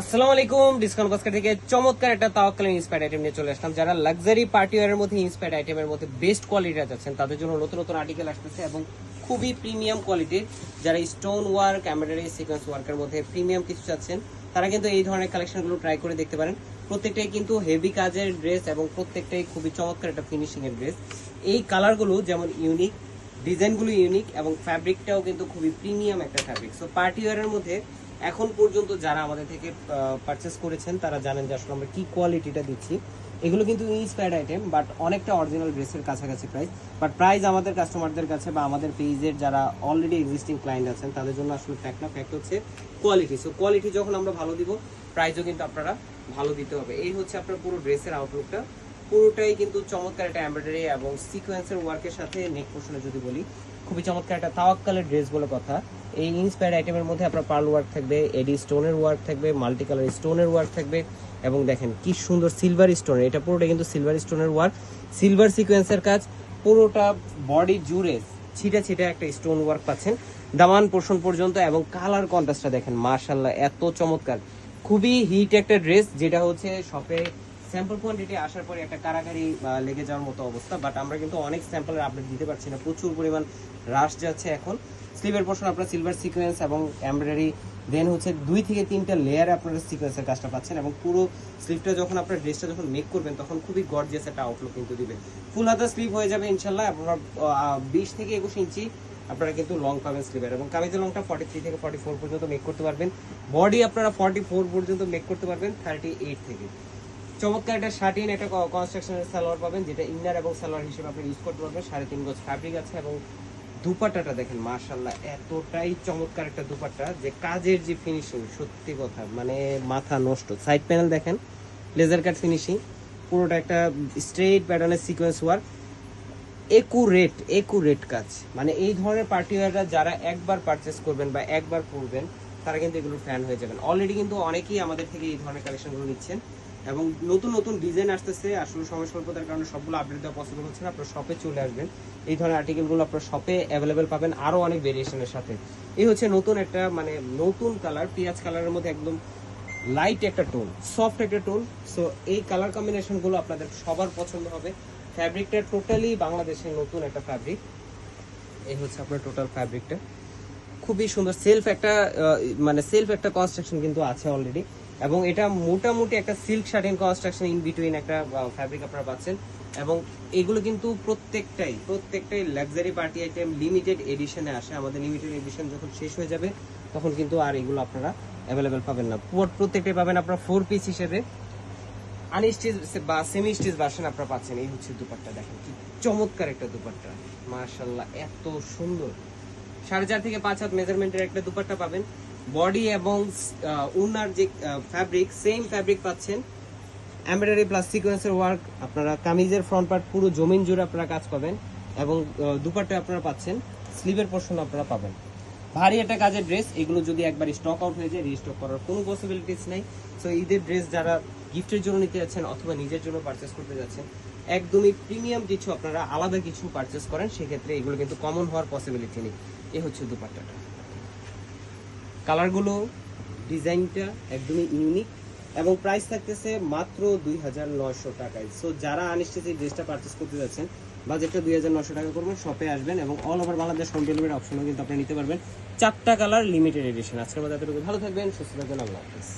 আসসালামু আলাইকুম, discount basket থেকে চমৎকার একটা তাওয়াক্কালীন ইন্সপায়ার্ড আইটেম নিয়ে চলে আসলাম। যারা লাক্সারি পার্টি ওয়ারের মধ্যে ইন্সপায়ার্ড আইটেমের মধ্যে বেস্ট কোয়ালিটি যাচ্ছেন তাদের জন্য নতুন নতুন আর্টিকেল আসতেছে এবং খুবই প্রিমিয়াম কোয়ালিটির যারা স্টোন ওয়ার্ক এমব্রয়ডারি সিকোয়েন্স ওয়ার্কের মধ্যে প্রিমিয়াম কিছু চাচ্ছেন, তারা কিন্তু এই ধরনের কালেকশনগুলো ট্রাই করে দেখতে পারেন। প্রত্যেকটাই কিন্তু হেভি কাজের ড্রেস এবং প্রত্যেকটাই খুবই চমৎকার একটা ফিনিশিং এর ড্রেস এই কালারগুলো যেমন ইউনিক ডিজাইনগুলো ইউনিক এবং ফ্যাব্রিকটাও কিন্তু খুবই প্রিমিয়াম একটা ফ্যাব্রিক সো পার্টি ওয়ারের মধ্যে এখন পর্যন্ত যারা আমাদের থেকে পারচেস করেছেন, তারা জানেন যে আসলে আমরা কি কোয়ালিটিটা দিচ্ছি। এগুলো কিন্তু ইন্সপায়ার্ড আইটেম বাট অনেকটা অরিজিনাল ড্রেসের কাছাকাছি প্রাইস বাট প্রাইস আমাদের কাস্টমারদের কাছে বা আমাদের পেজের যারা অলরেডি এক্সিস্টিং ক্লায়েন্ট আছেন, তাদের জন্য আসলে ফ্যাক্ট না ফ্যাক্ট হচ্ছে কোয়ালিটি সো কোয়ালিটি যখন আমরা ভালো দিব প্রাইসও কিন্তু আপনারা ভালো দিতে হবে। এই হচ্ছে আপনার পুরো ড্রেসের আউটলুকটা পুরোটাই কিন্তু চমৎকার একটা এমব্রয়ডারি এবং সিকোয়েন্সের ওয়ার্কের সাথে নেক পোর্শনে যদি বলি, খুবই চমৎকার একটা তাওয়াক্কালের ড্রেস বলে কথা। এই ইন্সপায়ার আইটেমের মধ্যে আপনার পার্ল ওয়ার্ক থাকবে, এডি স্টোনের ওয়ার্ক থাকবে মাল্টি কালার স্টোনের ওয়ার্ক থাকবে এবং দেখেন কি সুন্দর সিলভার স্টোনের এটা পুরোটা কিন্তু সিলভার স্টোনের ওয়ার্ক সিলভার সিকোয়েন্সের কাজ, পুরোটা বডি জুড়ে ছিটা ছিটা একটা স্টোন ওয়ার্ক পাচ্ছেন। দামান পোর্শন পর্যন্ত এবং কালার কন্ট্রাস্টটা দেখেন মার্শাল্লাহ এত চমৎকার। খুবই হিট একটা ড্রেস যেটা হচ্ছে শপে স্যাম্পল কোয়ান্টিটি আসার পরে একটা কারাকারি লেগে যাওয়ার মতো অবস্থা বাট আমরা কিন্তু অনেক স্যাম্পলের আপডেট দিতে পারছি না। প্রচুর পরিমাণ রাশ যাচ্ছে এখন। স্লিভের পোর্শন আপনার সিলভার সিকোয়েন্স এবং এমব্রয়ডারি দেন হচ্ছে দুই থেকে তিনটা লেয়ারে আপনারা সিকোয়েন্সের কাজটা পাচ্ছেন এবং পুরো স্লিভটা যখন আপনার ড্রেসটা যখন মেক করবেন, তখন খুবই গর্জিয়াস একটা আউটলুক কিন্তু দিবে ফুল হাতা স্লিভ হয়ে যাবে ইনশাল্লাহ আপনার বিশ থেকে একুশ ইঞ্চি আপনারা কিন্তু লং পাবেন স্লিভের এবং কামিজের লংটা ফর্টি থ্রি থেকে ফর্টি ফোর পর্যন্ত মেক করতে পারবেন। বডি আপনারা ফর্টি ফোর পর্যন্ত মেক করতে পারবেন থার্টি এইট থেকে। চমৎকার একটা শার্টিন, একটা কনস্ট্রাকশনের সালোয়ার পাবেন, যেটা ইনার এবং সালোয়ার হিসেবে আপনি ইউজ করতে পারবেন। সাড়ে তিন গজ ফ্যাব্রিক আছে এবং দুপাট্টাটা দেখেন মার্শাল্লাহ এতটাই চমৎকার একটা দুপাট্টা যে কাজের যে ফিনিশিং সত্যি কথা মানে মাথা নষ্ট। সাইড প্যানেল দেখেন লেজার কাট ফিনিশিং পুরোটা একটা স্ট্রেট প্যাটার্নের সিকোয়েন্স ওয়ার্ক একুরেট একুরেট কাজ। মানে এই ধরনের পার্টিওয়াররা যারা একবার পারচেস করবেন বা একবার পরবেন, তারা কিন্তু এগুলোর ফ্যান হয়ে যাবেন। অলরেডি কিন্তু অনেকেই আমাদের থেকে এই ধরনের কালেকশনগুলো নিচ্ছেন। এবং নতুন নতুন ডিজাইন আসতেছে আসলে সময় স্বল্পতার কারণে সবগুলো আপডেট দেওয়া পসিবল হচ্ছে না, আপনার শপে চলে আসবেন। এই ধরনের আর্টিকেলগুলো আপনার শপে অ্যাভেলেবেল পাবেন আরও অনেক ভেরিয়েশনের সাথে। এই হচ্ছে নতুন একটা মানে নতুন কালার পেঁয়াজ কালারের মধ্যে একদম লাইট একটা টোন সফট একটা টোন সো এই কালার কম্বিনেশনগুলো আপনাদের সবার পছন্দ হবে। ফ্যাব্রিকটা টোটালি বাংলাদেশের নতুন একটা ফ্যাব্রিক এই হচ্ছে আপনার টোটাল ফ্যাব্রিকটা খুবই সুন্দর সেলফ একটা মানে সেলফ একটা কনস্ট্রাকশন কিন্তু আছে অলরেডি এবং এটা মোটামুটি একটা silk satin construction in between একটা ফ্যাব্রিক আপনারা পাচ্ছেন। এবং এগুলো কিন্তু প্রত্যেকটাই প্রত্যেকটাই লাক্সারি পার্টি আইটেম লিমিটেড এডিশনে আসে। আমাদের লিমিটেড এডিশন যখন শেষ হয়ে যাবে, তখন কিন্তু আর এগুলো আপনারা অ্যাভেলেবেল পাবেন না। পুরো- প্রত্যেকটাই পাবেন আপনারা ফোর পিস হিসেবে। আনস্টিচ বা সেমি স্টিচ ভার্সন আপনারা পাচ্ছেন। এই হচ্ছে দুপাট্টা, দেখেন কি চমৎকার একটা দুপাট্টা। মার্শাল্লাহ এত সুন্দর। সাড়ে চার থেকে পাঁচ হাত মেজারমেন্টের একটা দুপাট্টা পাবেন। বডি এবং উনার যে ফ্যাব্রিক সেম ফ্যাব্রিক পাচ্ছেন। এমব্রয়ডারি প্লাস সিকোয়েন্সের ওয়ার্ক আপনারা কামিজের ফ্রন্ট পার্ট পুরো জমিন জুড়ে আপনারা কাজ পাবেন এবং আহ, দুপাট্টা আপনারা পাচ্ছেন স্লিভের পোর্শন আপনারা পাবেন। ভারী একটা কাজের ড্রেস এগুলো যদি একবার স্টক আউট হয়ে যায় রিস্টক করার কোনো পসিবিলিটিস নেই। সো ঈদের ড্রেস যারা গিফটের জন্য নিতে যাচ্ছেন অথবা নিজের জন্য পারচেস করতে যাচ্ছেন একদমই প্রিমিয়াম কিছু আপনারা আলাদা কিছু পারচেস করেন সেক্ষেত্রে এগুলো কিন্তু কমন হওয়ার পসিবিলিটি নেই। এ হচ্ছে দুপাট্টাটা। কালারগুলো, ডিজাইনটা একদমই ইউনিক এবং প্রাইস থাকতেছে মাত্র দুই হাজার নয়শো টাকায়। সো যারা আনিশ্চিত এই ড্রেসটা পারচেস করতে যাচ্ছেন বাজেটটা দুই হাজার নশো টাকা করবেন শপে আসবেন এবং all over Bangladesh home delivery অপশনও কিন্তু আপনি নিতে পারবেন। চারটা কালার লিমিটেড এডিশন আজকের মধ্যে এতটুকু। ভালো থাকবেন, সুস্থ থাকবেন, আল্লাহ হাফিজ।